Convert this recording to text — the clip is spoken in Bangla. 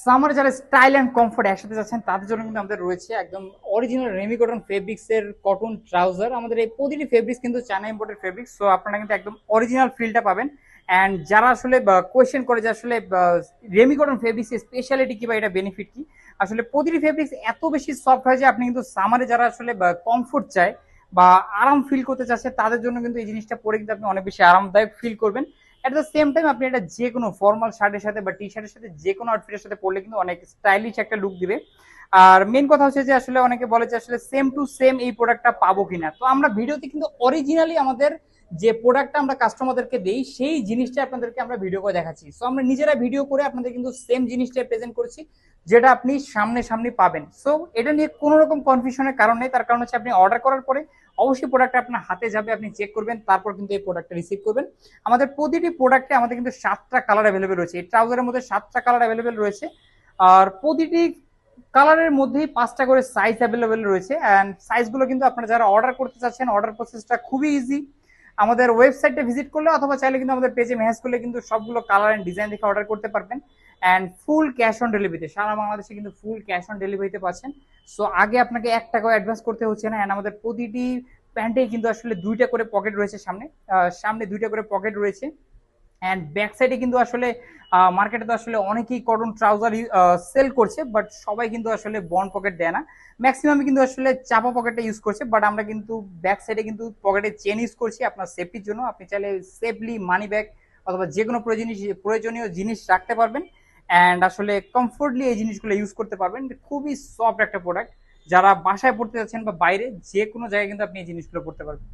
সামার যারা স্টাইল অ্যান্ড কমফোর্ট একসাথে যাচ্ছেন, তাদের জন্য কিন্তু আমাদের রয়েছে একদম অরিজিনাল রেমি কটন ফেব্রিক্স এর কটন ট্রাউজার আমাদের এই প্রতিটি ফেব্রিক্স কিন্তু চায়না ইম্পোর্টেড ফেব্রিক্স সো আপনারা কিন্তু একদম অরিজিনাল ফিলটা পাবেন। অ্যান্ড যারা আসলে কোয়েশ্চেন করে যে আসলে রেমি কটন ফেব্রিক্স স্পেশালিটি কি বা এটা বেনিফিট কি? আসলে প্রতিটি ফেব্রিক্স এত বেশি সফট হয় যে আপনি কিন্তু সামারে যারা আসলে কমফোর্ট চায় বা আরাম ফিল করতে চাচ্ছে, তাদের জন্য কিন্তু এই জিনিসটা পরে কিন্তু আপনি অনেক বেশি আরামদায়ক ফিল করবেন। এট দ্য সেম টাইম আপনি এটা যে কোনো ফর্মাল শার্টের সাথে বা টি শার্টের সাথে যে কোনো আউটফিটের সাথে পরলে কিন্তু অনেক স্টাইলিশ একটা লুক দিবে। আর মেন কথা হচ্ছে যে আসলে অনেকে বলে যে আসলে সেম টু সেম এই প্রোডাক্টটা পাবো কিনা। তো আমরা ভিডিওতে কিন্তু অরিজিনালি আমাদের যে প্রোডাক্টটা আমরা কাস্টমারদেরকে দেই, সেই জিনিসটা আপনাদেরকে আমরা ভিডিও করে দেখাচ্ছি। সো আমরা নিজেরা ভিডিও করে আপনাদের কিন্তু সেম জিনিসটাই প্রেজেন্ট করছি, যেটা আপনি সামনে সামনে পাবেন। সো এটা নিয়ে কোনো রকম কনফিউশনের কারণ নেই। তার কারণ হচ্ছে আপনি অর্ডার করার পরে অবশ্যই প্রোডাক্টটা আপনার হাতে যাবে, আপনি চেক করবেন, তারপর কিন্তু এই প্রোডাক্টটা রিসিভ করবেন। আমাদের প্রতিটি প্রোডাক্টে আমাদের কিন্তু সাতটা কালার অ্যাভেলেবেল রয়েছে। এই ট্রাউজারের মধ্যে সাতটা কালার অ্যাভেলেবেল রয়েছে। আর প্রতিটি কালারের মধ্যেই পাঁচটা করে সাইজ অ্যাভেলেবেল রয়েছে। অ্যান্ড সাইজগুলো কিন্তু আপনারা যারা অর্ডার করতে চাচ্ছেন অর্ডার প্রসেসটা খুবই ইজি আমাদের ওয়েবসাইটে ভিজিট করলে অথবা চাইলে কিন্তু আমাদের পেজে মেসেজ করলে কিন্তু সবগুলো কালার অ্যান্ড ডিজাইন দেখে অর্ডার করতে পারবেন। অ্যান্ড ফুল ক্যাশ অন ডেলিভারিতে সারা বাংলাদেশে কিন্তু ফুল ক্যাশ অন ডেলিভারিতে পাচ্ছেন। সো আগে আপনাকে এক টাকাও অ্যাডভান্স করতে হচ্ছে না। অ্যান্ড আমাদের প্রতিটি প্যান্টেই কিন্তু আসলে দুইটা করে পকেট রয়েছে সামনে। সামনে দুইটা করে পকেট রয়েছে। অ্যান্ড ব্যাক সাইডে কিন্তু আসলে মার্কেটে তো আসলে অনেকেই কটন ট্রাউজার সেল করছে বাট সবাই কিন্তু আসলে বন পকেট দেয় না। ম্যাক্সিমাম কিন্তু আসলে চাপা পকেটটা ইউজ করছে বাট আমরা কিন্তু ব্যাক সাইডে কিন্তু পকেটে চেন ইউজ করছি আপনার সেফটির জন্য। আপনি চাইলে সেফলি মানি ব্যাগ অথবা যে কোনো প্রয়োজনীয় প্রয়োজনীয় জিনিস রাখতে পারবেন। অ্যান্ড আসলে কমফোর্টলি এই জিনিসগুলো ইউজ করতে পারবেন। খুবই সফট একটা প্রোডাক্ট যারা বাসায় পড়তে যাচ্ছেন বা বাইরে যে কোনো জায়গায় কিন্তু আপনি এই জিনিসগুলো পড়তে পারবেন।